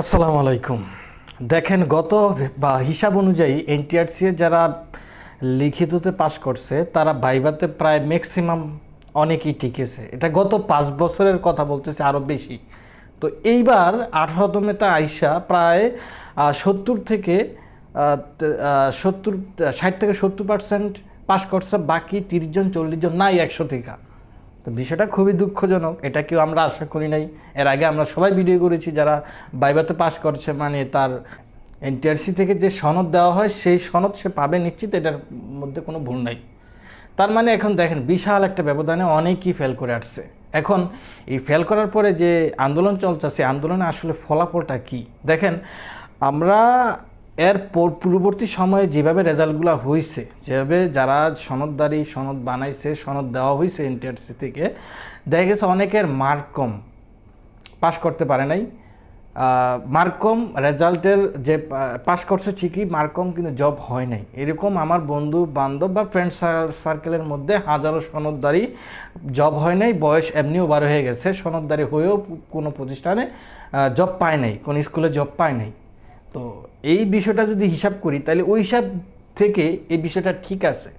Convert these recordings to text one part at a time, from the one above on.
আসসালামু আলাইকুম। দেখেন গত বা হিসাব অনুযায়ী এনটিআরসি যারা লিখিততে পাশ করছে, তারা ভাইভাতে প্রায় ম্যাক্সিমাম অনেকেই টিকেছে। এটা গত পাঁচ বছরের কথা বলতেছে আরও বেশি। তো এইবার আঠারোতমেতে আইসা প্রায় সত্তর থেকে সত্তর, ষাট থেকে সত্তর পার্সেন্ট পাশ করছে, বাকি তিরিশ জন, চল্লিশ জন নাই একশো থেকে। তো বিষয়টা খুবই দুঃখজনক, এটা কেউ আমরা আশা করি নাই। এর আগে আমরা সবাই ভিডিও করেছি, যারা বাইবাতে পাশ করছে মানে তার এনটিআরসি থেকে যে সনদ দেওয়া হয়, সেই সনদ সে পাবে নিশ্চিত, এটার মধ্যে কোনো ভুল নাই। তার মানে এখন দেখেন, বিশাল একটা ব্যবধানে অনেকই ফেল করে আসছে। এখন এই ফেল করার পরে যে আন্দোলন চলছে, সেই আন্দোলনে আসলে ফলাফলটা কি? দেখেন, আমরা এর পর- পূর্ববর্তী সময়ে যেভাবে রেজাল্টগুলো হয়েছে যেভাবে যারা সনদদারি, সনদ বানাইছে, সনদ দেওয়া হয়েছে এনটিআরসি থেকে, দেখা গেছে অনেকের মার্ক কম। পাশ করতে পারে নাই। মার্ক কম, রেজাল্টের যে পাশ করছে ঠিকই মার্ক কম, কিন্তু জব হয় নাই। এরকম আমার বন্ধু, বান্ধব বা ফ্রেন্ড সার্কেলের মধ্যে হাজারো সনদদারি জব হয় নাই, বয়স এমনিও বার হয়ে গেছে। সনদদারি হয়েও কোনো প্রতিষ্ঠানে জব পায় নাই, কোনো স্কুলে জব পায় নাই। তো এই বিষয়টা যদি হিসাব করি, তাহলে ওই হিসাব থেকে এই বিষয়টা ঠিক আছে।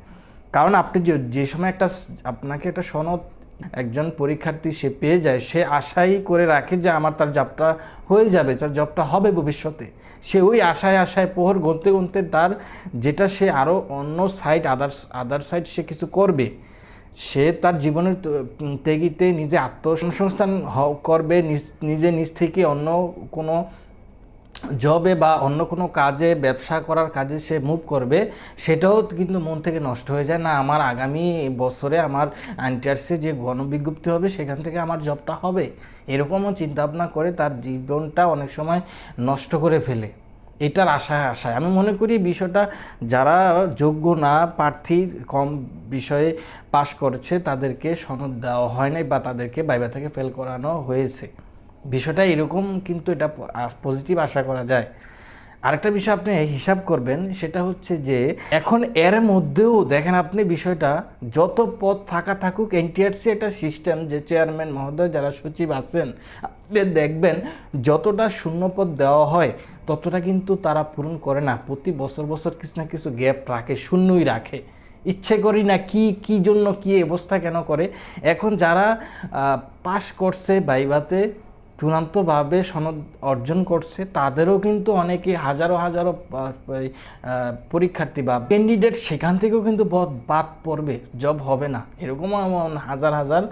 কারণ আপনি যে যে সময় একটা আপনাকে একটা সনদ একজন পরীক্ষার্থী সে পেয়ে যায়, সে আশাই করে রাখে যে আমার তার জবটা হয়ে যাবে, তার জবটা হবে ভবিষ্যতে। সে ওই আশায় আশায় পোহর গুনতে গুনতে তার যেটা সে আরও অন্য সাইড আদার্স আদার সাইড সে কিছু করবে, সে তার জীবনের তেগিতে নিজে আত্মসংস্থান করবে নিজে নিজ থেকে অন্য কোনো জবে বা অন্য কোনো কাজে, ব্যবসা করার কাজে সে মুভ করবে, সেটাও কিন্তু মন থেকে নষ্ট হয়ে যায়। না, আমার আগামী বছরে আমার আনটিআরসি যে গণবিজ্ঞপ্তি হবে, সেখান থেকে আমার জবটা হবে। এরকমও চিন্তাভাবনা করে তার জীবনটা অনেক সময় নষ্ট করে ফেলে। এটার আশায় আশায়। আমি মনে করি বিষয়টা যারা যোগ্য না, প্রার্থী কম বিষয়ে পাশ করছে, তাদেরকে সনদ দেওয়া হয় নাই বা তাদেরকে বাইবা থেকে ফেল করানো হয়েছে। বিষয়টা এরকম কিন্তু এটা পজিটিভ আশা করা যায়। আরেকটা বিষয় আপনি হিসাব করবেন, সেটা হচ্ছে যে এখন এর মধ্যেও দেখেন আপনি বিষয়টা, যত পদ ফাঁকা থাকুক এনটিআরসি একটা সিস্টেম যে চেয়ারম্যান মহোদয় যারা সচিব আছেন, আপনি দেখবেন যতটা শূন্য পদ দেওয়া হয়, ততটা কিন্তু তারা পূরণ করে না। প্রতি বছর বছর কিছু না কিছু গ্যাপ রাখে, শূন্যই রাখে। ইচ্ছে করি না কি কি জন্য, কি অবস্থা কেন করে? এখন যারা পাশ করছে বাইবাতে চূড়ান্তভাবে সনদ অর্জন করছে, তাদেরও কিন্তু অনেকে হাজারো হাজারো পরীক্ষার্থী বা ক্যান্ডিডেট সেখান থেকেও কিন্তু বাদ পড়বে জব হবে না। এরকমও হাজার হাজার